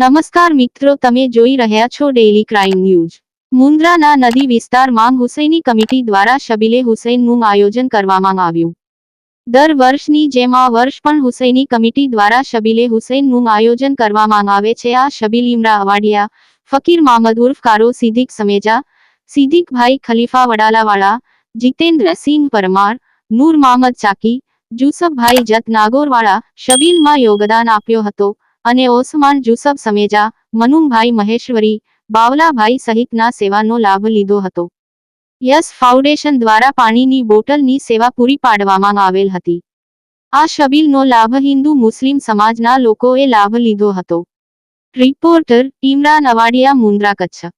નમસ્કાર મિત્રો, તમે જોઈ રહ્યા છો ડેઇલી ક્રાઇમ ન્યૂઝ મુન્દ્રાના નદી વિસ્તારમાં હુસૈની કમિટી દ્વારા શબીલે હુસૈનનું આયોજન કરવામાં આવ્યું. દર વર્ષની જેમ આ વર્ષ પણ હુસૈની કમિટી દ્વારા શબીલે હુસૈનનું આયોજન કરવામાં આવે છે. આ શબીલ ઇમરા અવાડિયા, ફકીર મામદ ઉર્ફ કારો, સિદ્દીક સમેજા, સિદ્દીકભાઈ ખલીફા વડાલાવાળા, જીતેન્દ્ર સિંહ પરમાર, નૂર મામદ ચાકી, જુસફભાઈ જત નાગોરવાળા શબીલમાં યોગદાન આપ્યો હતો. અને ઓસમાન જુસફ સમેજા મનુમભાઈ મહેશ્વરી, બાવલાભાઈ સહિતના સેવાનો લાભ લીધો હતો. યસ ફાઉન્ડેશન દ્વારા પાણીની બોટલની સેવા પૂરી પાડવામાં આવેલ હતી. આ શબીલનો લાભ હિન્દુ મુસ્લિમ સમાજના લોકોએ લાભ લીધો હતો. રિપોર્ટર ઇમરાન અવાડિયા મુન્દ્રા કચ્છ.